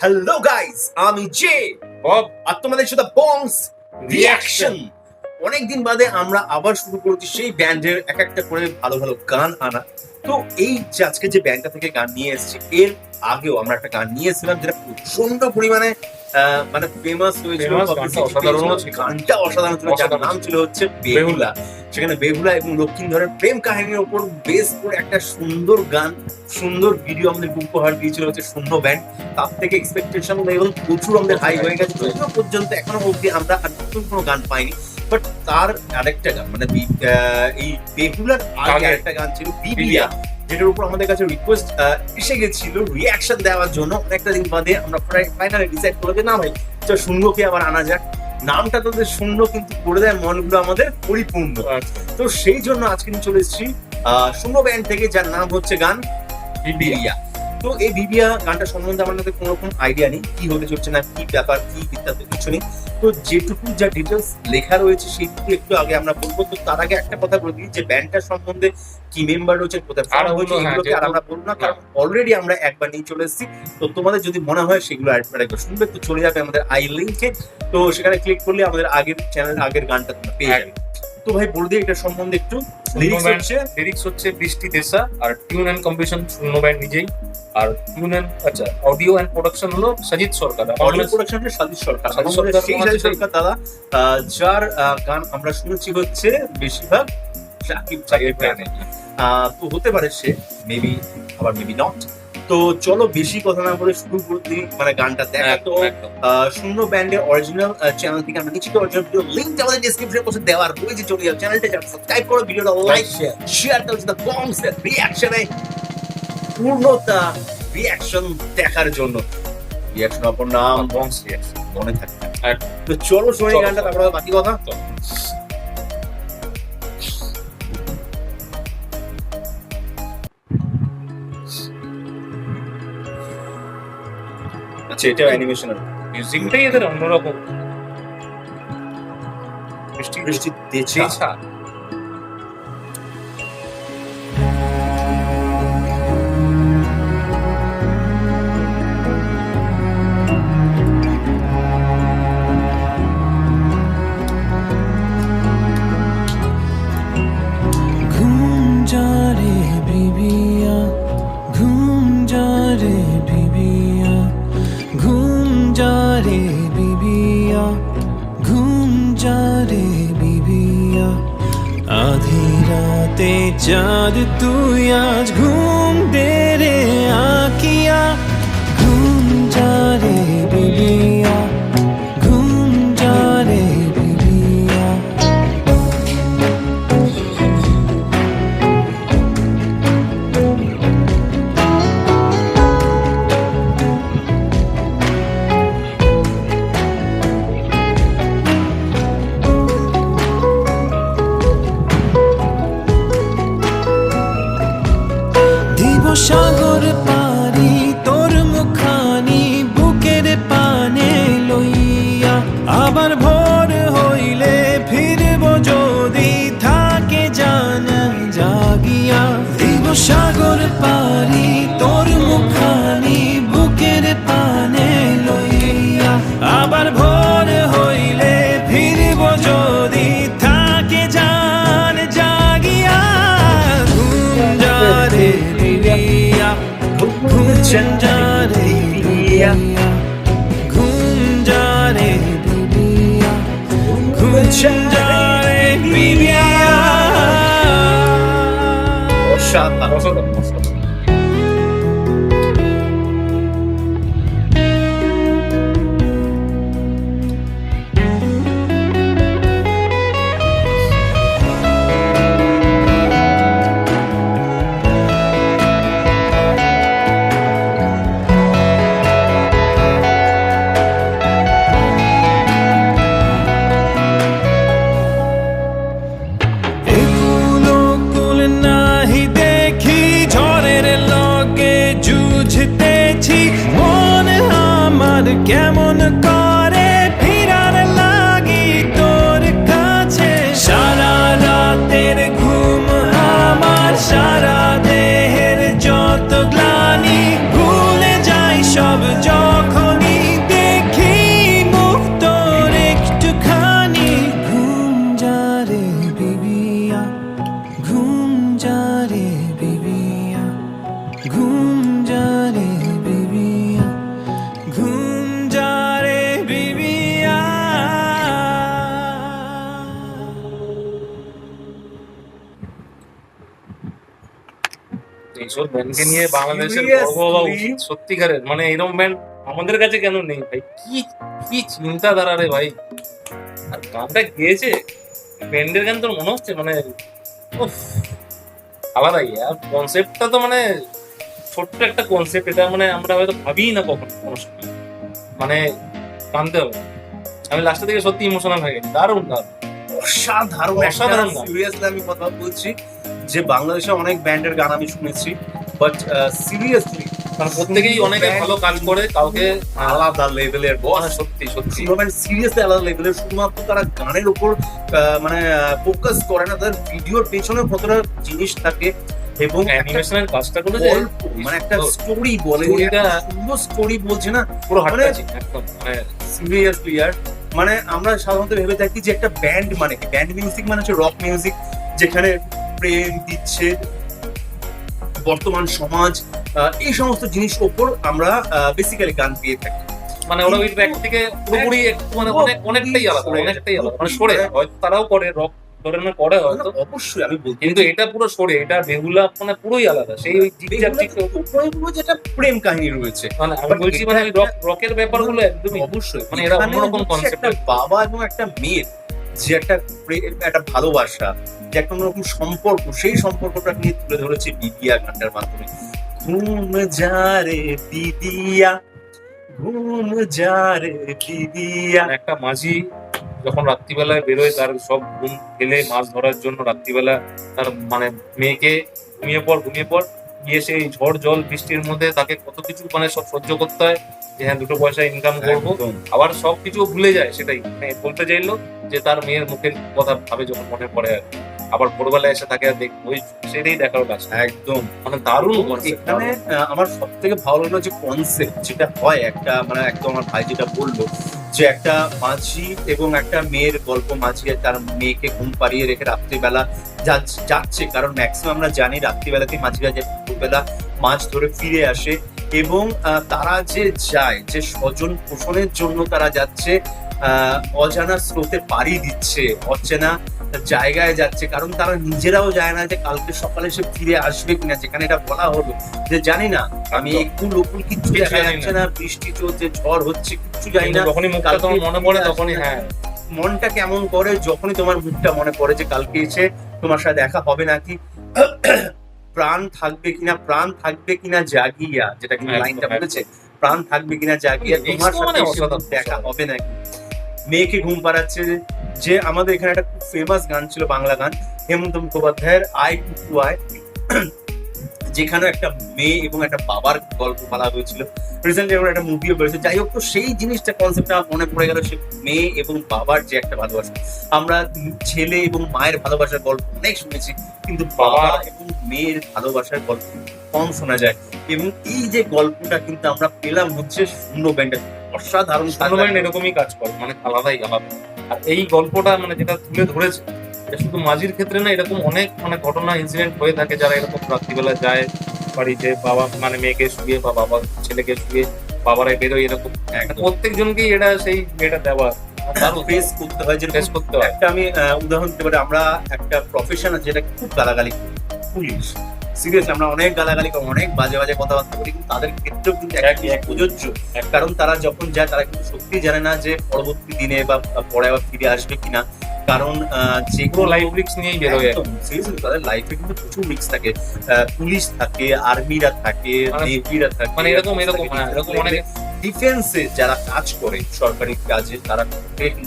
Hello guys আমি জে বব আর তোমাদের সাথে বংস রিয়াকশন অনেকদিন বাদে আমরা আবার শুরু করেছি সেই ব্যান্ডের এক একটা করে ভালো ভালো গান আনা। তো এই যে আজকে যে ব্যান্ডটা থেকে গান নিয়ে এসেছি, এর আগেও আমরা একটা গান নিয়ে এসেছিলাম যেটা প্রচণ্ড পরিমাণে মানে ফেমাস হয়েছিল গানটা অসাধারণ ছিল। যার নাম ছিল। হচ্ছে বেহুলা। সেখানে বেহুলা এবং লক্ষ্মীধরের প্রেম কাহিনীর উপর বেস করে একটা সুন্দর গান সুন্দর ভিডিও আমাদের উপহার দিয়েছিল হচ্ছে শূন্য ব্যান্ড তার থেকে এক্সপেকটেশন লেভেল প্রচুর আমাদের হাই হয়ে গেছে। যদিও পর্যন্ত এখনও অবধি আমরা আর নতুন কোনো গান পাইনি। বাট তার আরেকটা গান মানে এই বেহুলার আগে। আরেকটা গান ছিল বিবিয়া। যেটার উপর আমাদের কাছে রিকোয়েস্ট এসে গেছিল রিয়াকশন দেওয়ার জন্য। অনেকটা দিন বাদে আমরা ফাইনালি ডিসাইড করে না ভাই চল শূন্যকে আবার আনা যাক। নামটা তোদের শূন্য কিন্তু করে দেয় মনগুলো আমাদের পরিপূর্ণ। তো সেই জন্য আজকে নিয়ে চলে এসেছি আহ, শূন্য ব্যান্ড থেকে যার নাম হচ্ছে গান বিবিয়া তো এই বিবিয়া গানটা সম্বন্ধে আমার মধ্যে কোনো রকম আইডিয়া নেই কি হতে চলছে না কি ব্যাপার কি ইত্যাদি কিছু নেই। তো যেটুকু যা ডিটেলস লেখা রয়েছে সেইটুকু একটু আগে আমরা বলব। তো তার আগে একটা কথা বলে দিই যে ব্যান্ডটার সম্বন্ধে কি মেম্বার রয়েছে কোথায় ফর্ম হয়েছে হ্যাঁ, এগুলোকে আর আমরা বলব না কারণ অলরেডি আমরা একবার নিয়ে চলে এসেছি। তো তোমাদের যদি মনে হয় সেগুলো একবার একবার শুনবে তো চলে যাবে আমাদের আই লিঙ্কে তো সেখানে ক্লিক করলে আমাদের আগের চ্যানেল আগের গানটা তোমরা পেয়ে যাবে। তো ভাই বলে দিই এটার সম্বন্ধে একটু। লিরিক্স হচ্ছে লিরিক্স হচ্ছে বৃষ্টি দেশা আর টিউন অ্যান্ড কম্পোজিশন শূন্য ব্যান্ড নিজেই। আর টিউন অ্যান্ড আচ্ছা অডিও অ্যান্ড প্রোডাকশন হলো সাজিদ সরকার। অডিও আমাদের- প্রোডাকশনটা সাজিদ সরকার। সাজিদ সরকার দাদা যার গান আমরা শুনেছি হচ্ছে বেশিরভাগ সাকিব সাকিব তো হতে পারে সে মেবি আবার মেবি নট তো চলো বেশি কথা না বলে শুরু করতে মানে গানটা দেখা। তো শূন্য ব্যান্ডের অরিজিনাল চ্যানেল থেকে আমরা নিশ্চিত অরিজিনাল ভিডিও লিঙ্ক আমাদের ডেসক্রিপশনে বসে দেওয়ার রয়েছে। চলে যাও চ্যানেলটা সাবস্ক্রাইব করো ভিডিওটা লাইক শেয়ার শেয়ার করো দ্য বংস রিয়াকশনে পূর্ণতা রিয়াকশন দেখার জন্য। রিয়াকশন অপর নাম। বংশ reaction। মনে থাকে। তো চলো শুনে গানটা। তারপরে বাকি কথা। আচ্ছা এটা অ্যানিমেশন মিউজিকটাই এদের অন্যরকম। বৃষ্টি বৃষ্টি দেছে সাগর পারি বিবিয়া ঘুম যা রে বিবিয়া ঘুম যা রে বিবিয়া অসাধারণ। I am on the. এইসব ব্যান্ডকে নিয়ে বাংলাদেশের গর্ব হওয়া উচিত সত্যিকারের মানে এরকম ব্যান্ড আমাদের কাছে কেন নেই? ভাই কি কি চিন্তাধারা রে ভাই? আর গানটা গেয়েছে ব্যান্ডের গান তোর মনে হচ্ছে? মানে আলাদাই আর কনসেপ্টটা তো মানে ছোট্ট একটা কনসেপ্ট এটা মানে আমরা হয়তো ভাবিই না কখনো কোনো সময়। মানে কানতে হবে। আমি লাস্টের দিকে সত্যি ইমোশনাল হয়ে গেছি। দারুণ দারুণ অসাধারণ অসাধারণ অসাধারণ সিরিয়াসলি আমি কথা বলছি। যে বাংলাদেশে অনেক ব্যান্ডের গান আমি শুনেছি বাট সিরিয়াসলি মানে প্রত্যেকেই অনেকে ভালো কাজ করে কাউকে আলাদা লেভেলের বস মানে সত্যি সত্যি। সিনেমার সিরিয়াসলি আলাদা লেভেলের শুধুমাত্র তারা গানের উপর মানে ফোকাস করে না তাদের ভিডিওর পেছনে কতটা জিনিস থাকে এবং অ্যানিমেশনের কাজটা করেছে গল্প মানে একটা স্টোরি বলে সুন্দর স্টোরি বলছে না পুরো হাট মানে- একদম মানে সিরিয়াসলি আর মানে আমরা সাধারণত ভেবে থাকি যে একটা ব্যান্ড মানে কি? ব্যান্ড মিউজিক মানে হচ্ছে রক মিউজিক যেখানে প্রেম দিচ্ছে বর্তমান সমাজ এই সমস্ত জিনিস ওপর আমরা বেসিক্যালি গান পেয়ে থাকি। মানে ওরা ওই ব্যাগ থেকে পুরোপুরি একটু মানে অনেক অনেকটাই আলাদা অনেকটাই আলাদা। মানে সরে হয়তো তারাও করে রক ধরে না করে হয়তো। অবশ্যই আমি বলতে কিন্তু এটা পুরো সরে এটা বেহুলা মানে পুরোই আলাদা সেই ওই যেটা প্রেম কাহিনী রয়েছে। মানে আমি বলছি মানে রক রকের ব্যাপারগুলো একদমই অবশ্যই। মানে এরা অন্যরকম একটা বাবা এবং একটা মেয়ের যে একটা প্রে- একটা ভালোবাসা, যে একটা অন্যরকম সম্পর্ক, সেই সম্পর্কটা নিয়ে তুলে ধরেছে বিদিয়া গানটার মাধ্যমে। ঘুম যা রে বিদিয়া ঘুম যা রে বিদিয়া একটা মাঝি যখন রাত্রিবেলায় বেরোয়, তার সব ঘুম ফেলে মাছ ধরার জন্য রাত্রিবেলা তার মানে মেয়েকে ঘুমিয়ে পড় ঘুমিয়ে পড়। গিয়ে সেই ঝড় জল বৃষ্টির মধ্যে তাকে কত কিছু মানে সব সহ্য করতে হয় যে হ্যাঁ দুটো পয়সা ইনকাম করব। আবার সব কিছু ভুলে যায় সেটাই। মানে বলতে চাইলো যে তার মেয়ের মুখের কথা ভাবে যখন মনে পড়ে আর আবার ভোরবেলায় এসে তাকে দেখ ওই সেটাই দেখার কাজ। একদম। মানে দারুণ এখানে আমার সব থেকে ভালো লাগল যে কনসেপ্ট যেটা হয় একটা মানে একদম আমার ভাই যেটা বলল যে একটা মাঝি এবং একটা মেয়ের গল্প মাঝি তার মেয়েকে ঘুম পাড়িয়ে রেখে রাত্রিবেলা যাচ্ছে। কারণ ম্যাক্সিমাম আমরা জানি রাত্রিবেলাতে মাঝিরা যে দুপুরবেলা মাছ ধরে ফিরে আসে এবং তারা যে যায় যে স্বজন পোষণের জন্য তারা যাচ্ছে অজানা স্রোতে পাড়ি দিচ্ছে অচেনা জায়গায় যাচ্ছে কারণ তারা নিজেরাও যায় না যে কালকে সকালে সে ফিরে আসবে কিনা যেখানে এটা বলা হলো। যে জানি না আমি একটু লোকুল কিচ্ছু দেখা যাচ্ছে না। বৃষ্টি চলছে ঝড় হচ্ছে কিচ্ছু জানি না। যখনই মুখটা কালকে তোমার মনে পড়ে তখনই হ্যাঁ। মনটা কেমন করে যখনই তোমার মুখটা মনে পড়ে যে কালকে এসে তোমার সাথে দেখা হবে নাকি প্রাণ থাকবে কিনা প্রাণ থাকবে কিনা জাগিয়া যেটা কিন্তু লাইনটা। বলেছে? প্রাণ থাকবে কিনা জাগিয়া তোমার সাথে মানে অসাধারণ, দেখা হবে নাকি? মেয়েকে ঘুম পাড়াচ্ছে যে আমাদের এখানে একটা খুব ফেমাস গান ছিল বাংলা গান হেমন্ত মুখোপাধ্যায়ের আই টুকু আই যেখানে একটা মেয়ে এবং একটা বাবার গল্প বলা হয়েছিল। রিসেন্টলি আমরা একটা মুভিও বেরোছে যাই হোক তো সেই জিনিসটা কনসেপ্টটা মনে পড়ে গেল সে মেয়ে এবং বাবার যে একটা ভালোবাসা। আমরা ছেলে এবং মায়ের ভালোবাসার গল্প অনেক শুনেছি কিন্তু বাবা এবং মেয়ের ভালোবাসার গল্প কম শোনা যায়। এবং এই যে গল্পটা কিন্তু আমরা পেলাম হচ্ছে শূন্য ব্যান্ডের অসাধারণ এরকমই কাজ করে মানে আলাদাই আলাদা আর এই গল্পটা মানে যেটা তুলে ধরেছে এটা শুধু মাঝির ক্ষেত্রে না এরকম অনেক মানে ঘটনা ইনসিডেন্ট হয়ে থাকে যারা এরকম রাত্রিবেলা যায় বাড়িতে বাবা মানে মেয়েকে শুয়ে বা বাবা ছেলেকে শুয়ে বাবারাই বেরোয় এরকম। একদম। প্রত্যেক জনকেই এটা সেই এটা দেওয়া। ফেস করতে হয় যে ফেস করতে হয়। একটা আমি উদাহরণ দিতে পারি আমরা একটা প্রফেশন যেটা খুব গালাগালি করি, পুলিশ। সিরিয়াসলি আমরা অনেক গালাগালি করি অনেক বাজে বাজে কথাবার্তা কিন্তু তাদের ক্ষেত্রেও কিন্তু একই এক প্রযোজ্য। কারণ তারা যখন যায় তারা কিন্তু সত্যি জানে না যে পরবর্তী দিনে বা পরে আবার ফিরে আসবে কিনা। কারণ আহ, যে পুরো লাইফ রিক্স নিয়েই বেরোয় তাদের লাইফে কিন্তু প্রচুর থাকে। পুলিশ থাকে আর্মিরা থাকে মানে- নেভিরা থাকে মানে এরকম এরকম হ্যাঁ, এরকম অনেক ডিফেন্সে যারা কাজ করে সরকারি কাজে তারা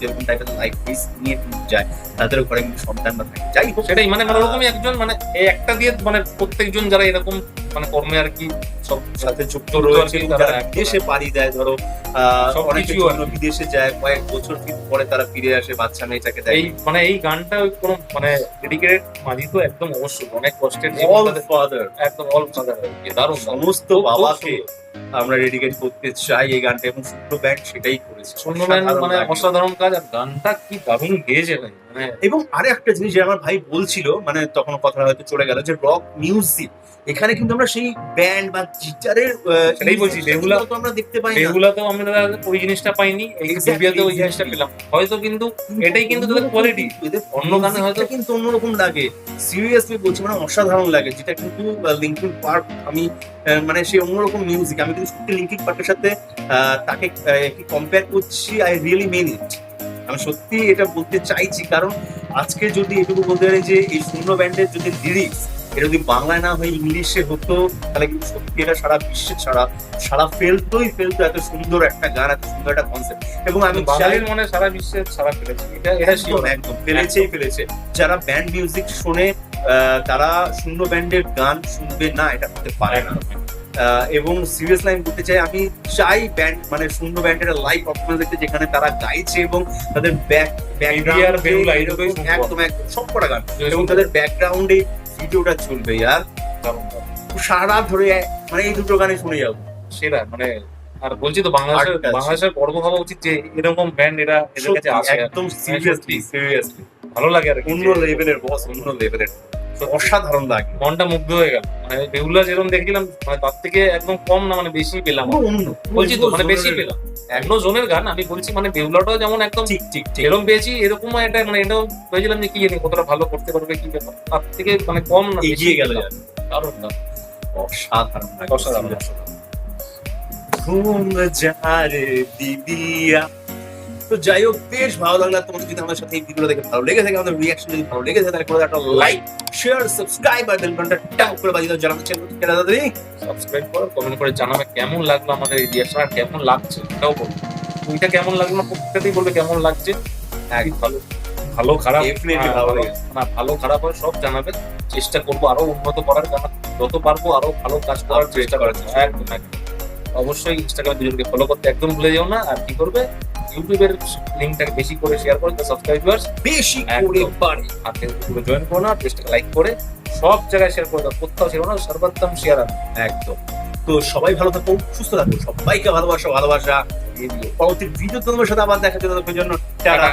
এরকম টাইপের লাইফ রিস্ক নিয়ে যায় তাদের ঘরে কিন্তু সন্তানরা থাকে। যাই হোক সেটাই মানে মানে ওরকমই একজন মানে একটা দিয়ে মানে প্রত্যেকজন যারা এরকম মানে কর্মে আর কি সব সাথে যুক্ত রয়েছে তারা। বিদেশে পাড়ি দেয় ধরো অনেকে বিদেশে যায় কয়েক বছর পরে তারা ফিরে আসে বাচ্চা মেয়েটাকে দেয়। এই মানে এই গানটা কোনো মানে ডেডিকেটেড মাঝি তো একদম অবশ্যই অনেক কষ্টের অল ফাদার একদম অল ফাদার দারুণ। সমস্ত বাবাকে আমরা ডেডিকেট করতে চাই এই গানটা এবং শুক্র ব্যান্ড সেটাই করেছে। শূন্য ব্যান্ড মানে অসাধারণ কাজ আর গানটা কি দারুণ গেয়েছে ভাই। এবং আরে একটা জিনিস যে আমার ভাই বলছিল মানে তখন কথা হয়তো চলে গেল যে রক মিউজিক এখানে কিন্তু আমরা সেই ব্যান্ড বা গিটারের সেটাই বলছি, বেহুলা- তো আমরা দেখতে পাই না। বেহুলাতেও আমরা ওই জিনিসটা পাইনি এই বিবিয়াতেও ওই জিনিসটা পেলাম। হয়তো কিন্তু এটাই কিন্তু তাদের কোয়ালিটি এদের অন্য গানে হয়তো- কিন্তু অন্যরকম লাগে। সিরিয়াসলি বলছি মানে অসাধারণ লাগে। যেটা কিন্তু লিঙ্কিং পার্ক আমি মানে সেই অন্যরকম মিউজিক আমি কিন্তু সত্যি লিঙ্কিং পার্কের সাথে তাকে কম্পেয়ার করছি আই রিয়েলি মেন ইট আমি সত্যি এটা বলতে চাইছি কারণ আজকে যদি এটুকু বলতে পারি যে এই শূন্য ব্যান্ডের যদি লিরিক্স এটা যদি বাংলায় না হয়ে ইংলিশে হতো তাহলে কিন্তু সত্যি এটা সারা বিশ্বে ছাড়া সারা ফেলতোই ফেলতো এত সুন্দর একটা গান এত সুন্দর একটা কনসেপ্ট এবং আমি বাঙালির মনে সারা বিশ্বে সারা ফেলেছে। এটা এটা একদম ফেলেছেই ফেলেছে। যারা ব্যান্ড মিউজিক শুনে আহ, তারা শূন্য ব্যান্ডের গান শুনবে না এটা হতে পারে না। এবং সিরিয়াস লাইন করতে চাই আমি চাই ব্যান্ড মানে শূন্য ব্যান্ডের লাইভ পারফরমেন্স দেখতে যেখানে তারা গাইছে এবং তাদের ব্যাক। একদম একদম সব কটা গান। এবং তাদের ব্যাকগ্রাউন্ডে ভিডিওটা চলবে আর সারা ধরে মানে এই দুটো গানে শুনে যাব। সেরা মানে আর বলছি তো বাংলাদেশের বাংলাদেশের গর্ব ভাবা উচিত যে এরকম ব্যান্ড এরা এদের কাছে আসে একদম সিরিয়াসলি সিরিয়াসলি ভালো লাগে আর অন্য লেভেলের বস অন্য লেভেলের অসাধারণ লাগে মনটা মুগ্ধ হয়ে গেল। মানে বেহুলা যেরকম দেখছিলাম মানে তার থেকে একদম কম না মানে বেশি পেলাম বলছি তো মানে বেশি পেলাম। এখনও জনের গান আমি বলছি মানে যেমন একদম ঠিক ঠিক ঠিক। এরকম পেয়েছি এরকম একটা মানে এটাও ভেবেছিলাম যে কি জানি কতটা ভালো করতে পারবে কি ব্যাপার। তার থেকে মানে কম না এগিয়ে গেল কারণ অসাধারণ অসাধারণ ঘুম যারে দিদিয়া তো যাই হোক বেশ ভালো লাগল। তোমাদের যদি আমাদের সাথে এই ভিডিও দেখে ভালো লেগে থাকে আমাদের রিয়াকশন যদি ভালো লেগে থাকে তাহলে করে একটা লাইক শেয়ার সাবস্ক্রাইব আর বেল বাটনটা ট্যাপ করে বাজিয়ে দাও জানাতে চ্যানেল। কেনা দাদা সাবস্ক্রাইব করো কমেন্ট করে জানাবে কেমন লাগল আমাদের এই রিয়াকশন আর কেমন লাগছে এটাও বলব ওইটা কেমন লাগল না প্রত্যেকটাতেই বলবে কেমন লাগছে। একই ভালো ভালো খারাপ Definitely হ্যাঁ, ভালো লেগেছে। না ভালো খারাপ হয় সব জানাবে। চেষ্টা করব আরও উন্নত করার যত পারব আরও ভালো কাজ করার চেষ্টা করার একদম একদম। অবশ্যই ইনস্টাগ্রাম দুজনকে ফলো করতে একদম ভুলে যেও না। আর কি করবে? ইউটিউবের লিঙ্কটাকে বেশি করে শেয়ার করে সাবস্ক্রাইবার্স বেশি করে বাড়ি। আর ফেসবুকে জয়েন করো না পেজটাকে লাইক করে সব জায়গায় শেয়ার করে দাও কোথাও শেয়ার না সর্বাত্তম শেয়ার একদম। তো সবাই ভালো থাকো সুস্থ থাকো সবাইকে ভালোবাসা ভালোবাসা। পরবর্তী ভিডিও তোমাদের সাথে আবার দেখা যাবে ততক্ষণের জন্য টাটা।